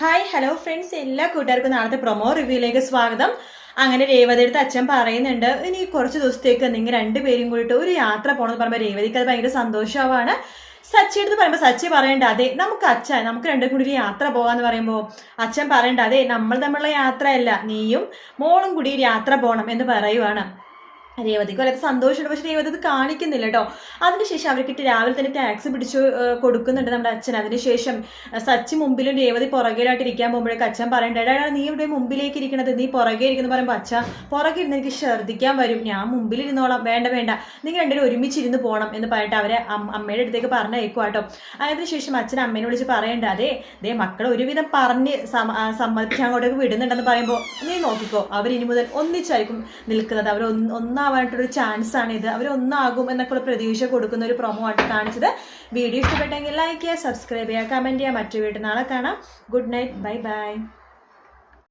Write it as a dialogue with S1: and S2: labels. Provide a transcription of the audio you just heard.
S1: Hi hello friends എല്ലാ കൂട്ടുകാർക്കും നാളത്തെ പ്രൊമോ റിവ്യൂയിലേക്ക് സ്വാഗതം. അങ്ങനെ രേവതിയുടെ അച്ഛൻ പറയുന്നുണ്ട് ഇനി കുറച്ച് ദിവസത്തേക്ക് നിങ്ങൾ രണ്ടുപേരും കൂടിയിട്ട് ഒരു യാത്ര പോകണമെന്ന് പറയുമ്പോൾ രേവതിക്ക് അത് ഭയങ്കര സന്തോഷമാവാണ്. സച്ചിയെടുത്ത് പറയുമ്പോൾ സച്ചി പറയണ്ട അതെ നമുക്ക് അച്ഛൻ നമുക്ക് രണ്ടും കൂടി ഒരു യാത്ര പോകാന്ന് പറയുമ്പോൾ അച്ഛൻ പറയണ്ട അതെ നമ്മൾ തമ്മിലുള്ള യാത്രയല്ല നീയും മോളും കൂടി യാത്ര പോകണം എന്ന് പറയുവാണ്. രേവതിക്ക് വളരെ സന്തോഷമുണ്ട്. പക്ഷെ രേവതി അത് കാണിക്കുന്നില്ല കേട്ടോ. അതിനുശേഷം അവർക്കിട്ട് രാവിലെ തന്നെ ടാക്സി പിടിച്ചു കൊടുക്കുന്നുണ്ട് നമ്മുടെ അച്ഛൻ. അതിനുശേഷം സച്ചി മുമ്പിലും രേവതി പുറകിലായിട്ട് ഇരിക്കാൻ പോകുമ്പോഴേക്ക് അച്ഛൻ പറയണ്ട എടാ നീ ഇവിടെ മുമ്പിലേക്ക് ഇരിക്കണത് നീ പുറകെ ഇരിക്കുന്നു. പറയുമ്പോൾ അച്ഛ പുറകെ ഇരുന്ന് എനിക്ക് ഛർദ്ദിക്കാൻ വരും. ഞാൻ മുമ്പിൽ ഇരുന്നോളാം വേണ്ട വേണ്ട. നിങ്ങൾ രണ്ടുപേരും ഒരുമിച്ചിരുന്ന് പോകണം എന്ന് പറഞ്ഞിട്ട് അവരെ അമ്മയുടെ അടുത്തേക്ക് പറഞ്ഞയക്കും കേട്ടോ. അതിനുശേഷം അച്ഛൻ അമ്മേനെ വിളിച്ച് പറയണ്ട അതെ ദേ മക്കൾ ഒരുവിധം പറഞ്ഞ് സമ- സമ്മതിച്ച് അങ്ങോട്ടേക്ക് വിടുന്നുണ്ടെന്ന് പറയുമ്പോൾ നീ നോക്കിക്കോ. അവർ ഇനി മുതൽ ഒന്നിച്ചായിരിക്കും നിൽക്കുന്നത്. അവർ ഒന്ന് ഒന്നാവാനായിട്ടൊരു ഇത് അവർ ഒന്നാകും എന്നൊക്കെയുള്ള പ്രതീക്ഷ കൊടുക്കുന്ന ഒരു പ്രൊമോ ആയിട്ട് കാണിച്ചത്. വീഡിയോ ഇഷ്ടപ്പെട്ടെങ്കിൽ ലൈക്ക് ചെയ്യുക സബ്സ്ക്രൈബ് ചെയ്യുക കമന്റ് ചെയ്യുക. മറ്റു വീട്ടിൽ നാളെ കാണാം. Good night bye bye